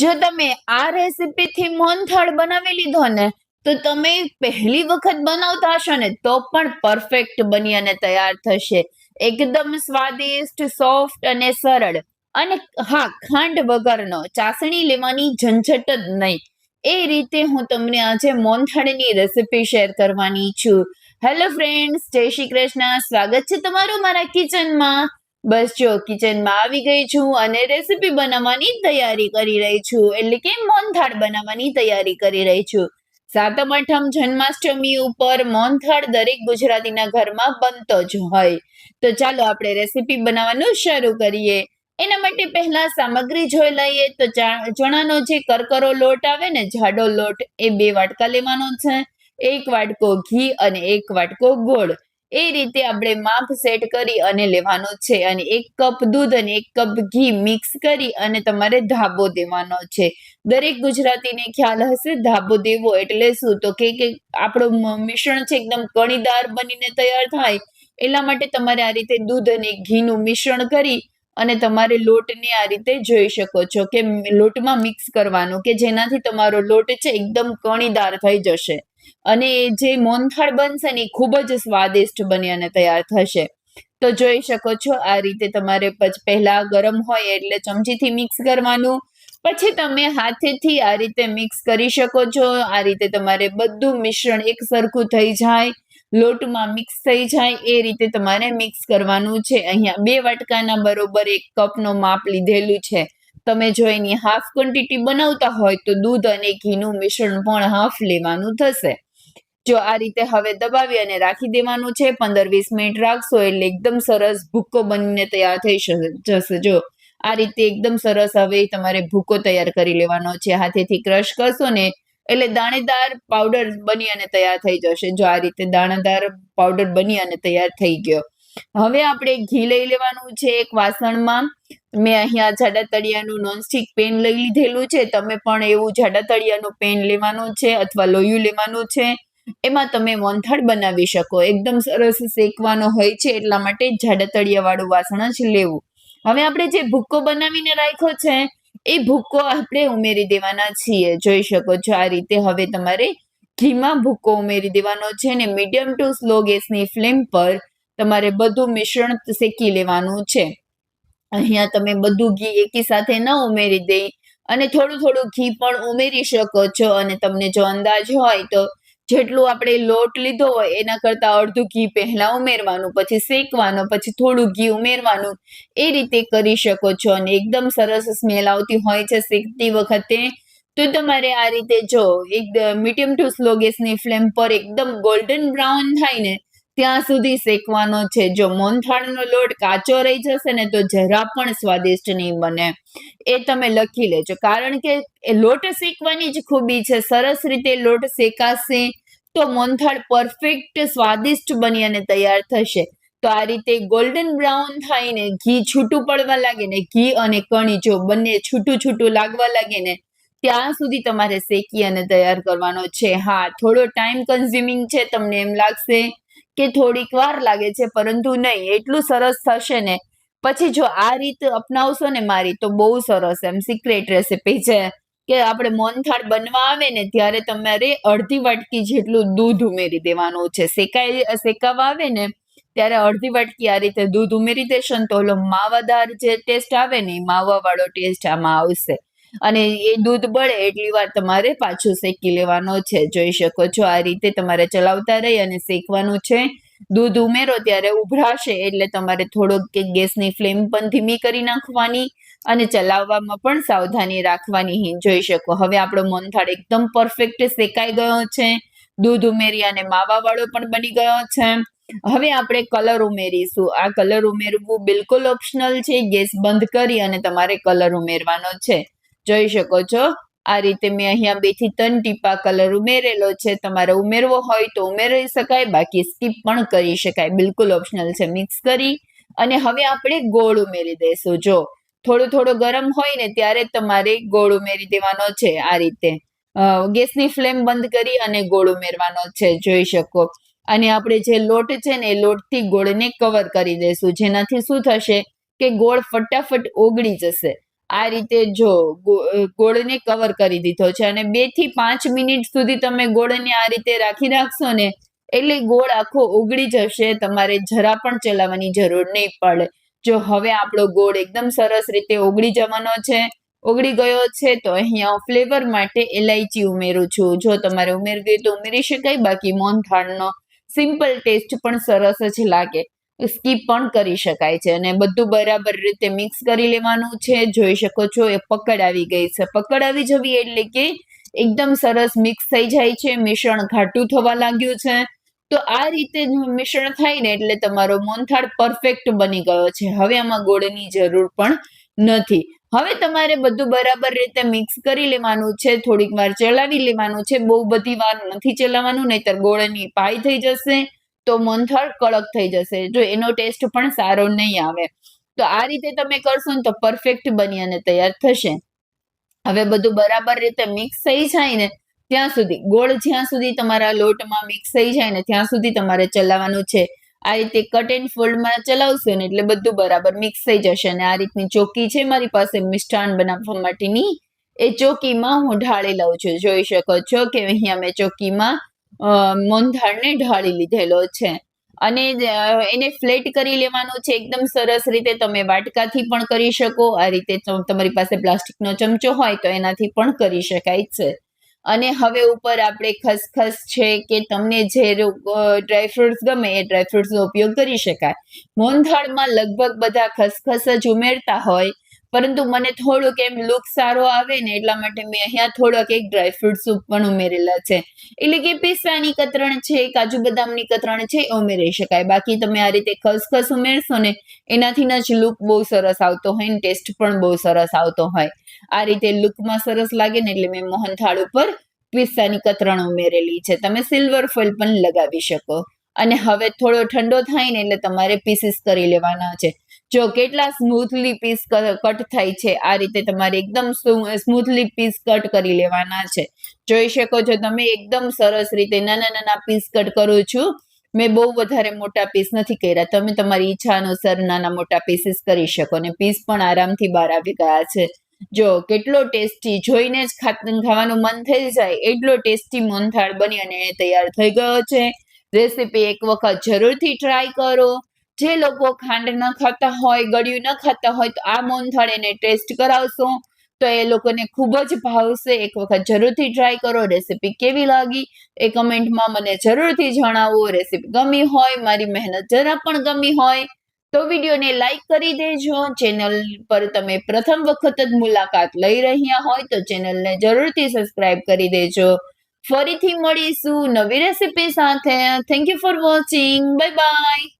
જો તમે આ રેસીપીથી મોનથળ બનાવી લીધો ને, તો તમે પહેલી વખત બનાવતા હશો ને, તો પણ પરફેક્ટ બની અને તૈયાર થશે. એકદમ સ્વાદિષ્ટ સોફ્ટ અને સરળ. અને હા, ખાંડ વગરનો, ચાસણી લેવાની ઝંઝટ જ નહીં. એ રીતે હું તમને આજે મોનથળની રેસીપી શેર કરવાની છું. હેલો ફ્રેન્ડ્સ જય શ્રી કૃષ્ણ. સ્વાગત છે તમારું મારા કિચનમાં. બસ જો કિચનમાં આવી ગઈ છું અને રેસીપી બનાવવાની તૈયારી કરી રહી છું. એટલે કે મોનથાળ બનાવવાની તૈયારી કરી રહી છું. સાતમ, આઠમ જન્માષ્ટમી ઉપર મોનથાળ દરેક ગુજરાતીના ઘરમાં બનતો જ હોય. તો ચાલો આપણે રેસીપી બનાવવાનું શરૂ કરીએ. એના માટે પહેલા સામગ્રી જોઈ લઈએ. તો ચણાનો જે કરકરો લોટ આવે ને, જાડો લોટ, એ બે વાટકા લેવાનો છે. એક વાટકો ઘી અને એક વાટકો ગોળ. એ રીતે આપણે માપ સેટ કરી અને લેવાનો છે. અને એક કપ દૂધ અને એક કપ ઘી મિક્સ કરી અને તમારે ધાબો દેવાનો છે. દરેક ગુજરાતીને ખ્યાલ હશે, ધાબો દેવો એટલે શું? તો કે આપણું મિશ્રણ છે એકદમ કણીદાર બનીને તૈયાર થાય. એટલા માટે તમારે આ રીતે દૂધ અને ઘીનું મિશ્રણ કરી અને તમારે લોટને આ રીતે જોઈ શકો છો કે લોટમાં મિક્સ કરવાનો કે જેનાથી તમારો લોટ છે એકદમ કણીદાર થઈ જશે. અને જે મોહનથાળ બનશે ને એ ખૂબ જ સ્વાદિષ્ટ બની અને તૈયાર થશે. તો જોઈ શકો છો આ રીતે તમારે પછી, પહેલા ગરમ હોય એટલે ચમચીથી મિક્સ કરવાનું. પછી તમે હાથેથી આ રીતે મિક્સ કરી શકો છો. આ રીતે તમારે બધું મિશ્રણ એક સરખું થઈ જાય. લોટમાં મિક્સ થઈ જાય એ રીતે તમારે મિક્સ કરવાનું છે. અહીંયા બે વાટકાના બરોબર એક કપનો માપ લીધેલું છે. તમે જો એની હાફ ક્વોન્ટિટી બનાવતા હોય તો દૂધ અને ઘીનું મિશ્રણ પણ હાફ લેવાનું થશે. જો આ રીતે હવે દબાવી અને રાખી દેવાનું છે, પંદર વીસ મિનિટ રાખશો એટલે એકદમ સરસ ભૂક્કો બનીને તૈયાર થઈ જશે. જો આ રીતે એકદમ સરસ હવે તમારે ભૂકો તૈયાર કરી લેવાનો છે. હાથેથી ક્રશ કરશો ને એટલે દાણેદાર પાવડર બની અને તૈયાર થઈ જશે. જો આ રીતે દાણેદાર પાવડર બની અને તૈયાર થઈ ગયો. હવે આપણે ઘી લઈ લેવાનું છે એક વાસણમાં. મેં અહીંયા જાડા તળિયાનું નોનસ્ટિક પેન લઈ લીધેલું છે. તમે પણ એવું જાડા તળિયાનું પેન લેવાનું છે અથવા લોયું લેવાનું છે. એમાં તમે મોંથાળ બનાવી શકો. એકદમ સરસ શેકવાનો હોય છે એટલા માટે જાડા તળિયા વાળું વાસણ જ લેવું. હવે આપણે જે ભૂક્કો બનાવીને રાખ્યો છે એ ભૂકો આપણે ઉમેરી દેવાના છીએ. જોઈ શકો છો આ રીતે હવે તમારે ઘીમાં ભૂકો ઉમેરી દેવાનો છે ને મીડિયમ ટુ સ્લો ગેસની ફ્લેમ પર તમારે બધું મિશ્રણ શેકી લેવાનું છે. અહીંયા તમે બધું ઘી એકી સાથે ન ઉમેરી દે અને થોડું થોડું ઘી પણ ઉમેરી શકો છો અને તમને જો અંદાજ હોય તો જેટલું આપણે લોટ લીધો હોય, એના કરતાં અડધું ઘી પહેલા ઉમેરવાનું, પછી શેકવાનું, પછી થોડું ઘી ઉમેરવાનું, એ રીતે કરી શકો છો. અને એકદમ સરસ સ્મેલ આવતી હોય છે શેકતી વખતે. તો તમારે આ રીતે જો એક મીડિયમ ટુ સ્લો ગેસની ફ્લેમ પર એકદમ ગોલ્ડન બ્રાઉન થાય ને ત્યાં સુધી શેકવાનો છે. જો મોનથાળનો લોટ કાચો રહી જશે ને તો જરા પણ સ્વાદિષ્ટ નહીં બને. એ તમે લખી લેજો. કારણ કે લોટ શેકવાની જ ખૂબી છે. સરસ રીતે લોટ શેકાશે તો મોનથાળ પરફેક્ટ સ્વાદિષ્ટ બની અને તૈયાર થશે. તો આ રીતે ગોલ્ડન બ્રાઉન થાય ને ઘી છૂટું પડવા લાગે ને ઘી અને કણી જો બંને છૂટું છૂટું લાગવા લાગે ને ત્યાં સુધી તમારે શેકી અને તૈયાર કરવાનો છે. હા, થોડો ટાઈમ કન્ઝ્યુમિંગ છે, તમને એમ લાગશે. કે થોડીક વાર લાગે છે, પરંતુ નહીં, એટલું સરસ થશે ને. પછી જો આ રીત અપનાવશો ને મારી, તો બહુ સરસ, એમ સિક્રેટ રેસીપી છે. કે આપણે મોહનથાળ બનવા આવે ને, ત્યારે તમારે અડધી વાટકી જેટલું દૂધ ઉમેરી દેવાનું છે. શેકાય શેકાવા આવે ને, ત્યારે અડધી વાટકી આ રીતે દૂધ ઉમેરી દેશો ને, તો ઓલો માવાદાર જે ટેસ્ટ આવે ને માવા વાળો ટેસ્ટ આમાં આવશે. અને એ દૂધ બળે એટલી વાર તમારે પાછું શેકી લેવાનો છે. જોઈ શકો છો આ રીતે તમારે ચલાવતા રહી અને શેકવાનું છે. દૂધ ઉમેરો ત્યારે ઉભરાશે એટલે તમારે થોડોક કે ગેસની ફ્લેમ પણ ધીમી કરી નાખવાની અને ચલાવવામાં પણ સાવધાની રાખવાની જોઈ શકો. હવે આપણો મોનથાળ એકદમ પરફેક્ટ શેકાઈ ગયો છે. દૂધ ઉમેરી અને માવા વાળો પણ બની ગયો છે. હવે આપણે કલર ઉમેરીશું. આ કલર ઉમેરવું બિલકુલ ઓપ્શનલ છે. ગેસ બંધ કરી અને તમારે કલર ઉમેરવાનો છે. જોઈ શકો છો. આ રીતે મેં અહીંયા બેથી ત્રણ ટીપા કલર ઉમેરેલો છે. તમારે ઉમેરવો હોય તો ઉમેરી શકાય, બાકી સ્કીપ પણ કરી શકાય. બિલકુલ ઓપ્શનલ છે. મિક્સ કરી અને હવે આપણે ગોળ ઉમેરી દઈશું. જો થોડું થોડું ગરમ હોય ને ત્યારે તમારે ગોળ ઉમેરી દેવાનો છે આ રીતે. ગેસની ફ્લેમ બંધ કરી અને ગોળ ઉમેરવાનો છે. જોઈ શકો. અને આપણે જે લોટ છે ને એ લોટથી ગોળને કવર કરી દઈશું. જેનાથી શું થશે કે ગોળ ફટાફટ ઓગળી જશે. આ રીતે જો ગોળને કવર કરી દીધો છે અને બેથી પાંચ મિનિટ સુધી તમે ગોળને આ રીતે રાખી રાખશો ને, એટલે ગોળ આખો ઉગડી જશે, તમારે જરા પણ ચલાવવાની જરૂર નહીં પડે. જો હવે આપણો ગોળ એકદમ સરસ રીતે ઓગળી જવાનો છે ઓગળી ગયો છે, તો અહીંયા ફ્લેવર માટે એલાયચી ઉમેરું છું. જો તમારે ઉમેરવી તો ઉમેરી શકાય, બાકી મોહનથાળનો સિમ્પલ ટેસ્ટ પણ સરસ જ લાગે. સ્કીપ પણ કરી શકાય છે અને બધું બરાબર રીતે મિક્સ કરી લેવાનું છે. જોઈ શકો છો, એ પકડ આવી ગઈ છે. પકડ આવી જવી એટલે કે એકદમ સરસ મિક્સ થઈ જાય છે. મિશ્રણ ઘાટું થવા લાગ્યું છે. તો આ રીતે મિશ્રણ થાય ને એટલે તમારો મોનથાળ પરફેક્ટ બની ગયો છે. હવે આમાં ગોળની જરૂર પણ નથી. હવે તમારે બધું બરાબર રીતે મિક્સ કરી લેવાનું છે. થોડીક વાર ચલાવી લેવાનું છે. બહુ બધી વાર નથી ચલાવવાનું, નહીતર ગોળની પાઈ થઈ જશે. તો મોહનથાળ કડક થઈ જશે. જો એનો ટેસ્ટ પણ સારો નહીં આવે. તો આ રીતે તમે કરશો ને તો પરફેક્ટ બની અને તૈયાર થશે. હવે બધું બરાબર રીતે મિક્સ થઈ જાય ને ત્યાં સુધી. ગોળ જ્યાં સુધી તમારા લોટમાં મિક્સ થઈ જાય ને ત્યાં સુધી તમારે ચલાવવાનું છે. આ રીતે કટ એન્ડ ફોલ્ડમાં ચલાવશો ને એટલે બધું બરાબર મિક્સ થઈ જશે અને આ રીતની ચોકી છે મારી પાસે મિષ્ટાન બનાવવા માટેની. એ ચોકીમાં હું ઢાળી લઉં છું. જોઈ શકો છો કે અહીંયા મેં ચોકીમાં મોહનથાળને ઢાળી લીધેલો છે. અને એને ફ્લેટ કરી લેવાનું છે એકદમ સરસ રીતે. તમે વાટકાથી પણ કરી શકો. આ રીતે તમારી પાસે પ્લાસ્ટિકનો ચમચો હોય તો એનાથી પણ કરી શકાય છે. અને હવે ઉપર આપણે ખસખસ છે કે તમને જે ડ્રાયફ્રુટ્સ ગમે એ ડ્રાયફ્રુટ્સનો ઉપયોગ કરી શકાય. મોહનથાળમાં લગભગ બધા ખસખસ જ ઉમેરતા હોય. પરંતુ મને થોડુંક એમ લુક સારો આવે ને એટલા માટે મેં અહીંયા થોડોક એક ડ્રાયફ્રુટ્સ પણ ઉમેરેલા છે. એટલે કે પિસ્તાની કતરણ છે, કાજુ બદામની કતરણ છે, એ ઉમેરી શકાય. બાકી તમે આ રીતે ખસખસ ઉમેરશો ને એનાથી જ લુક બહુ સરસ આવતો હોય ને ટેસ્ટ પણ બહુ સરસ આવતો હોય. આ રીતે લુકમાં સરસ લાગે ને એટલે મેં મોહનથાળ ઉપર પિસ્તાની કતરણ ઉમેરેલી છે. તમે સિલ્વર ફોઇલ પણ લગાવી શકો. અને હવે થોડો ઠંડો થાય ને એટલે તમારે પીસીસ કરી લેવાના છે. જો કેટલા સ્મૂથલી પીસ કટ થાય છે, આ રીતે તમારે એકદમ સ્મૂથલી પીસ કટ કરી લેવાના છે. જોઈ શકો છો તમે, એકદમ સરસ રીતે નાના નાના પીસ કટ કરું છું. મેં બહુ વધારે મોટા પીસ નથી કર્યા. તમે તમારી ઈચ્છા અનુસાર નાના મોટા પીસીસ કરી શકો ને પીસ પણ આરામથી બહાર આવી ગયા છે. જો કેટલો ટેસ્ટી જોઈને જ ખાવાનું મન થઈ જાય, એટલો ટેસ્ટી મોનથાળ બની અને તૈયાર થઈ ગયો છે. રેસીપી એક વખત જરૂરથી ટ્રાય કરો. જે લોકો ખાંડ ન ખાતા હોય, ગળ્યું ન ખાતા હોય, તો આ મોહનથાળ એને ટેસ્ટ કરાવશો. તો એ લોકોને ખૂબ જ ભાવશે. એક વખત જરૂરથી ટ્રાય કરો. રેસીપી કેવી લાગી એ કમેન્ટમાં મને જરૂરથી જણાવો. રેસીપી ગમી હોય, મારી મહેનત જરા પણ ગમી હોય, તો વિડીયોને લાઈક કરી દેજો. ચેનલ પર તમે પ્રથમ વખત જ મુલાકાત લઈ રહ્યા હોય, તો ચેનલને જરૂરથી સબસ્ક્રાઇબ કરી દેજો. ફરીથી મળીશું નવી રેસીપી સાથે. Thank you for watching bye bye